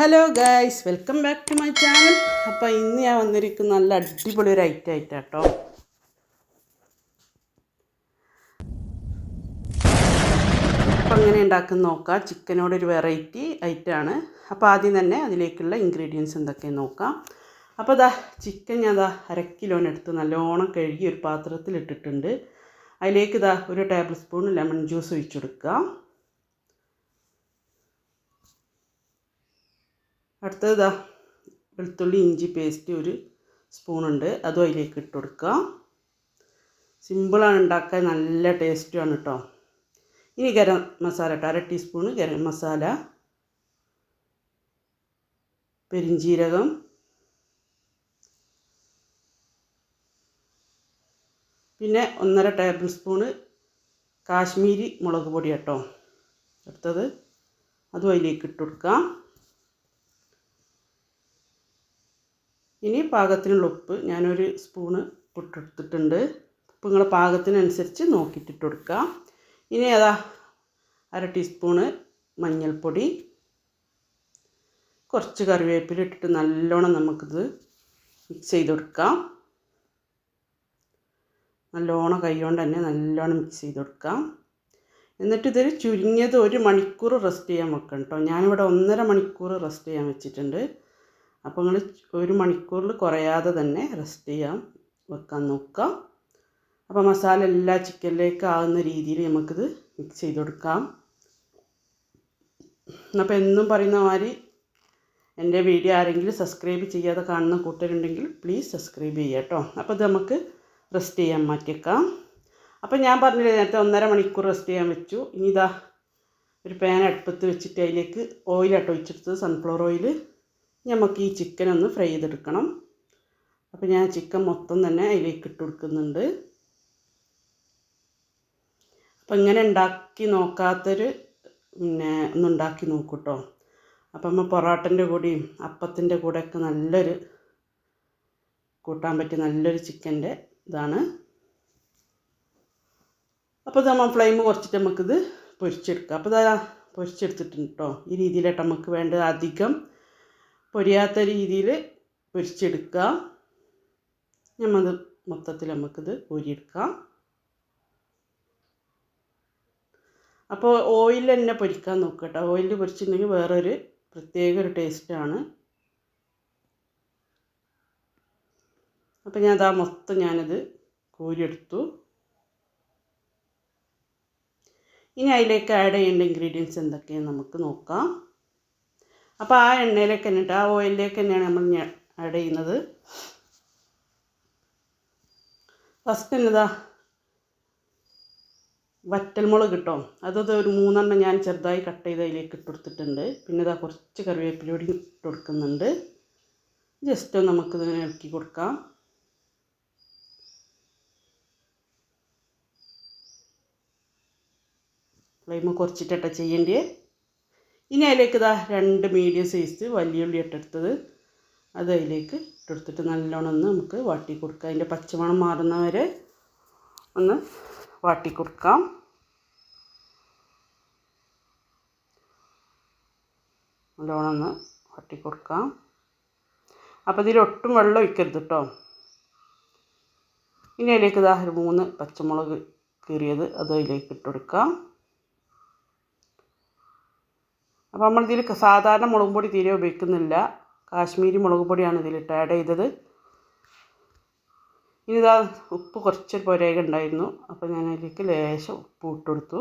Hello guys welcome back to my channel അപ്പോൾ ഇന്ന് ഞാൻ വന്നിരിക്കുന്ന നല്ല അടിപൊളി ഒരു ഐറ്റം ആയിട്ടാട്ടോ അപ്പോൾ അങ്ങനെ ഉണ്ടാക്കുന്ന നോക്കാം. ചിക്കനോടൊരു വെറൈറ്റി ഐറ്റമാണ് അപ്പോൾ ആദ്യം തന്നെ അതിലേക്കുള്ള ഇൻഗ്രീഡിയൻസ് എന്തൊക്കെയാണ് നോക്കാം. അപ്പോൾ അതാ ചിക്കൻ ഞാൻ അതാ അര കിലോനെടുത്ത് നല്ലോണം കഴുകി ഒരു പാത്രത്തിലിട്ടിട്ടുണ്ട് അതിലേക്ക് ഇതാ ഒരു ടേബിൾ സ്പൂൺ ലെമൺ ജ്യൂസ് ഒഴിച്ചെടുക്കാം അടുത്തത് ഇതാ വെളുത്തുള്ളി ഇഞ്ചി പേസ്റ്റ് ഒരു സ്പൂണുണ്ട്. അതും അതിലേക്ക് ഇട്ട് കൊടുക്കുക സിമ്പിളാണ് ഉണ്ടാക്കാൻ നല്ല ടേസ്റ്റുമാണ് കേട്ടോ ഇനി ഗരം മസാല കേട്ടോ അര ടീസ്പൂണ് ഗരം മസാല പെരിഞ്ചീരകം പിന്നെ ഒന്നര ടേബിൾ സ്പൂണ് കാശ്മീരി മുളക് പൊടി കേട്ടോ അടുത്തത് അതും അതിലേക്ക് ഇട്ട് കൊടുക്കാം. ഇനി പാകത്തിനുള്ള ഉപ്പ് ഞാനൊരു സ്പൂണ് ഇട്ടെടുത്തിട്ടുണ്ട് ഉപ്പ് നിങ്ങളെ പാകത്തിനനുസരിച്ച് നോക്കിയിട്ടിട്ട് കൊടുക്കുക. ഇനി അതാ അര ടീസ്പൂണ് മഞ്ഞൾപ്പൊടി. കുറച്ച് കറിവേപ്പില ഇട്ടിട്ട് നല്ലോണം നമുക്കിത് മിക്സ് ചെയ്ത് കൊടുക്കാം നല്ലോണം കൈകൊണ്ട് തന്നെ നല്ലോണം മിക്സ് ചെയ്ത് കൊടുക്കാം എന്നിട്ട് ഇതൊരു ചുരുങ്ങിയത് ഒരു മണിക്കൂർ റെസ്റ്റ് ചെയ്യാൻ വെക്കണം കേട്ടോ. ഞാനിവിടെ ഒന്നര മണിക്കൂർ റെസ്റ്റ് ചെയ്യാൻ വെച്ചിട്ടുണ്ട്. അപ്പോൾ നിങ്ങൾ ഒരു മണിക്കൂറിൽ കുറയാതെ തന്നെ റെസ്റ്റ് ചെയ്യാം വെക്കാൻ നോക്കുക അപ്പോൾ മസാല എല്ലാ ചിക്കനിലേക്ക് ആകുന്ന രീതിയിൽ നമുക്കിത് മിക്സ് ചെയ്ത് കൊടുക്കാം. അപ്പോൾ എന്നും പറയുന്ന മാതിരി എന്റെ വീഡിയോ ആരെങ്കിലും സബ്സ്ക്രൈബ് ചെയ്യാതെ കാണുന്ന കൂട്ടരുണ്ടെങ്കിൽ പ്ലീസ് സബ്സ്ക്രൈബ് ചെയ്യുക കേട്ടോ. അപ്പോൾ ഇത് നമുക്ക് റെസ്റ്റ് ചെയ്യാൻ മാറ്റിയേക്കാം. അപ്പോൾ ഞാൻ പറഞ്ഞില്ലേ നേരത്തെ ഒന്നര മണിക്കൂർ റെസ്റ്റ് ചെയ്യാൻ വെച്ചു. ഇനി ഇതാ ഒരു പാൻ അടുപ്പത്ത് വെച്ചിട്ട് അതിലേക്ക് ഓയിലാട്ടോ ഒഴിച്ചെടുത്തത്. സൺഫ്ലവർ ഓയിൽ നമുക്ക് ഈ ചിക്കൻ ഒന്ന് ഫ്രൈ ചെയ്തെടുക്കണം. അപ്പോൾ ഞാൻ ചിക്കൻ മൊത്തം തന്നെ അതിലേക്ക് ഇട്ട് കൊടുക്കുന്നുണ്ട്. അപ്പോൾ ഇങ്ങനെ ഉണ്ടാക്കി നോക്കാത്തൊരു പിന്നെ ഒന്ന് ഉണ്ടാക്കി നോക്കൂട്ടോ. അപ്പം നമ്മൾ പൊറോട്ടന്റെ കൂടെയും അപ്പത്തിന്റെ കൂടെയൊക്കെ നല്ലൊരു കൂട്ടാൻ പറ്റിയ നല്ലൊരു ചിക്കന്റെ ഇതാണ്. അപ്പോൾ നമ്മൾ ഫ്ലെയിം കുറച്ചിട്ട് നമുക്കിത് പൊരിച്ചെടുക്കാം. അപ്പോൾ ഇതാ പൊരിച്ചെടുത്തിട്ടുണ്ട് കേട്ടോ ഈ രീതിയിലായിട്ട് നമുക്ക് വേണ്ടത് അധികം പൊരിയാത്ത രീതിയിൽ പൊരിച്ചെടുക്കുക. നമ്മത് മൊത്തത്തിൽ നമുക്കിത് പൊരിയെടുക്കാം അപ്പോൾ ഓയിൽ തന്നെ പൊരിക്കാൻ നോക്കുക കേട്ടോ ഓയിൽ പൊരിച്ചിട്ടുണ്ടെങ്കിൽ വേറൊരു പ്രത്യേക ഒരു ടേസ്റ്റാണ് അപ്പോൾ ഞാൻ അതാ മൊത്തം ഞാനത് കോരിയെടുത്തു. ഇനി അതിലേക്ക് ആഡ് ചെയ്യേണ്ട ഇൻഗ്രീഡിയൻസ് എന്തൊക്കെയാണെന്ന് നമുക്ക് നോക്കാം. അപ്പോൾ ആ എണ്ണയിലേക്ക് തന്നെ ആ ഓയിലിലേക്ക് തന്നെയാണ് നമ്മൾ ആഡ് ചെയ്യുന്നത്. ഫസ്റ്റ് എന്നതാ വറ്റൽമുളക് കിട്ടും അതത് ഒരു മൂന്നെണ്ണം ഞാൻ ചെറുതായി കട്ട് ചെയ്ത് അതിലേക്ക് ഇട്ട് കൊടുത്തിട്ടുണ്ട്. പിന്നെ ഇതാ കുറച്ച് കറിവേപ്പില കൂടി ഇട്ട് കൊടുക്കുന്നുണ്ട്. ജസ്റ്റ് നമുക്ക് നമുക്കിതിങ്ങനെ ഇളക്കി കൊടുക്കാം. ഫ്ലെയിം കുറച്ചിട്ടട്ടെ ചെയ്യേണ്ടേ ഇനി അതിലേക്ക് ഇതാ രണ്ട് മീഡിയം സൈസ് വലിയ ഉള്ളി ഇട്ടെടുത്തത് അത് അതിലേക്ക് ഇട്ടെടുത്തിട്ട് നല്ലോണം ഒന്ന് നമുക്ക് വാട്ടി കൊടുക്കാം. അതിന്റെ പച്ചമണം മാറുന്ന വരെ ഒന്ന് വാട്ടി കൊടുക്കാം. നല്ലോണം ഒന്ന് വാട്ടി കൊടുക്കാം. അപ്പോൾ ഇതിലൊട്ടും വെള്ളം ഒഴിക്കരുത് കേട്ടോ ഇനി അതിലേക്ക് ഇതാ ഒരു മൂന്ന് പച്ചമുളക് കീറിയത് അത് അതിലേക്ക് ഇട്ട് കൊടുക്കാം. അപ്പോൾ നമ്മൾ ഇതിൽ സാധാരണ മുളക് പൊടി തീരെ ഉപയോഗിക്കുന്നില്ല. കാശ്മീരി മുളക് പൊടിയാണ് ഇതിലിട്ട് ആഡ് ചെയ്തത്. ഇനി ഇതാ ഉപ്പ് കുറച്ച് പുരയൊക്കെ ഉണ്ടായിരുന്നു. അപ്പോൾ ഞാൻ അതിലേക്ക് ലേശം ഉപ്പ് ഇട്ട് കൊടുത്തു.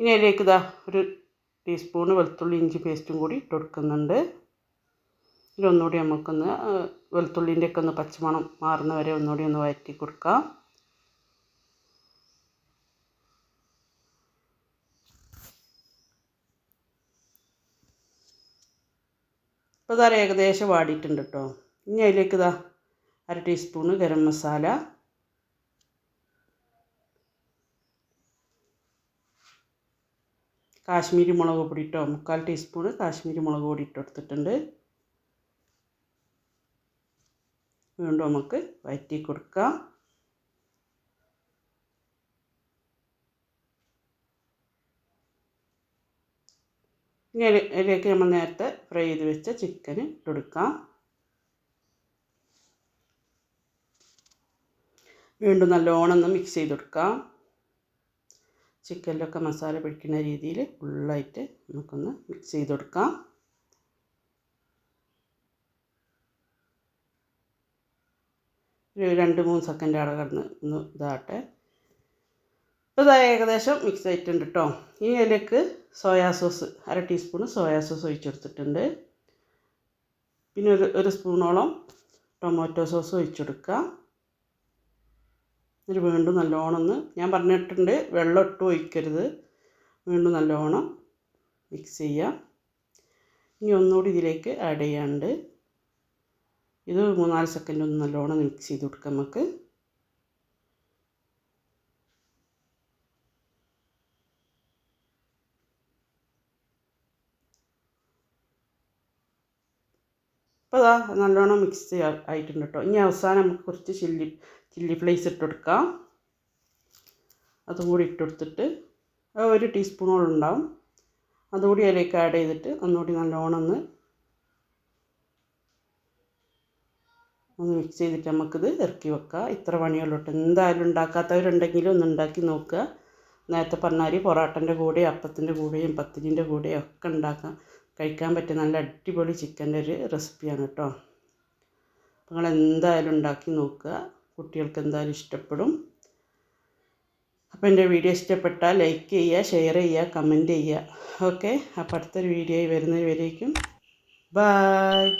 ഇനി അതിലേക്ക് ഇതാ ഒരു ടീസ്പൂണ് വെളുത്തുള്ളി ഇഞ്ചി പേസ്റ്റും കൂടി ഇട്ട് കൊടുക്കുന്നുണ്ട്. ഇതൊന്നുകൂടി നമുക്കൊന്ന് വെളുത്തുള്ളിന്റെ ഒക്കെ ഒന്ന് പച്ചമണം മാറുന്ന വരെ ഒന്നുകൂടി ഒന്ന് വഴറ്റി കൊടുക്കാം. ഇപ്പോൾ ഇതാ ഏകദേശം വാടിയിട്ടുണ്ട് കേട്ടോ ഇനി അതിലേക്ക് ഇതാ അര ടീസ്പൂണ് ഗരം മസാല. കാശ്മീരി മുളക് പൊടി ഇട്ടോ മുക്കാൽ ടീസ്പൂണ് കാശ്മീരി മുളക് പൊടി ഇട്ട് കൊടുത്തിട്ടുണ്ട്. വീണ്ടും നമുക്ക് വയറ്റി കൊടുക്കാം ഇനി അതിലേക്ക് നമ്മൾ നേരത്തെ ഫ്രൈ ചെയ്ത് വെച്ച ചിക്കൻ ഇട്ടെടുക്കാം. വീണ്ടും നല്ലോണം ഒന്ന് മിക്സ് ചെയ്തെടുക്കാം. ചിക്കനിലൊക്കെ മസാല പിടിക്കുന്ന രീതിയിൽ ഫുള്ളായിട്ട് നമുക്കൊന്ന് മിക്സ് ചെയ്ത് കൊടുക്കാം ഒരു രണ്ട് മൂന്ന് സെക്കൻഡ് അവിടെ കിടന്ന് ഒന്ന് ഇതാട്ടെ ഇപ്പോൾ ഏകദേശം മിക്സ് ആയിട്ടുണ്ട് കേട്ടോ ഇനി അതിലേക്ക് സോയാ സോസ് അര ടീസ്പൂൺ സോയാ സോസ് ഒഴിച്ചെടുത്തിട്ടുണ്ട്. പിന്നെ ഒരു ഒരു സ്പൂണോളം ടൊമാറ്റോ സോസ് ഒഴിച്ചെടുക്കുക. ഇത് വീണ്ടും നല്ലോണം ഒന്ന് ഞാൻ പറഞ്ഞിട്ടുണ്ട് വെള്ളം ഇട്ട് ഒഴിക്കരുത്. വീണ്ടും നല്ലോണം മിക്സ് ചെയ്യാം ഇനി ഒന്നുകൂടി ഇതിലേക്ക് ആഡ് ചെയ്യാണ്ട് ഇത് മൂന്നാൽ സെക്കൻഡ് ഒന്ന് നല്ലോണം മിക്സ് ചെയ്ത് കൊടുക്കാം നമുക്ക്. അപ്പോൾ അതാ നല്ലോണം മിക്സ് ആയിട്ടുണ്ട് കേട്ടോ ഇനി അവസാനം നമുക്ക് കുറച്ച് ചില്ലി ചില്ലി ഫ്ലേസ് ഇട്ട് കൊടുക്കാം. അതും കൂടി ഇട്ട് കൊടുത്തിട്ട് ഒരു ടീസ്പൂണോളം ഉണ്ടാവും. അതുകൂടി അതിലേക്ക് ആഡ് ചെയ്തിട്ട് ഒന്നുകൂടി നല്ലോണം ഒന്ന് ഒന്ന് മിക്സ് ചെയ്തിട്ട് നമുക്കിത് ഇറക്കി വെക്കാം. ഇത്ര പണിയുള്ളൂ കേട്ടോ എന്തായാലും ഉണ്ടാക്കാത്തവരുണ്ടെങ്കിലും ഒന്ന് ഉണ്ടാക്കി നോക്കുക. നേരത്തെ പറഞ്ഞാൽ പൊറോട്ടന്റെ കൂടെയും അപ്പത്തിന്റെ കൂടെയും പത്തിരിന്റെ കൂടെയും ഒക്കെ ഉണ്ടാക്കാം. കഴിക്കാൻ പറ്റിയ നല്ല അടിപൊളി ചിക്കന്റെ ഒരു റെസിപ്പിയാണ് കേട്ടോ. നിങ്ങൾ എന്തായാലും ഉണ്ടാക്കി നോക്കുക. കുട്ടികൾക്ക് എന്തായാലും ഇഷ്ടപ്പെടും. അപ്പോൾ എന്റെ വീഡിയോ ഇഷ്ടപ്പെട്ടാൽ ലൈക്ക് ചെയ്യുക ഷെയർ ചെയ്യുക കമന്റ് ചെയ്യുക. ഓക്കെ? അപ്പോൾ അടുത്തൊരു വീഡിയോയിൽ വരുന്നവരേക്കും. ബായ്.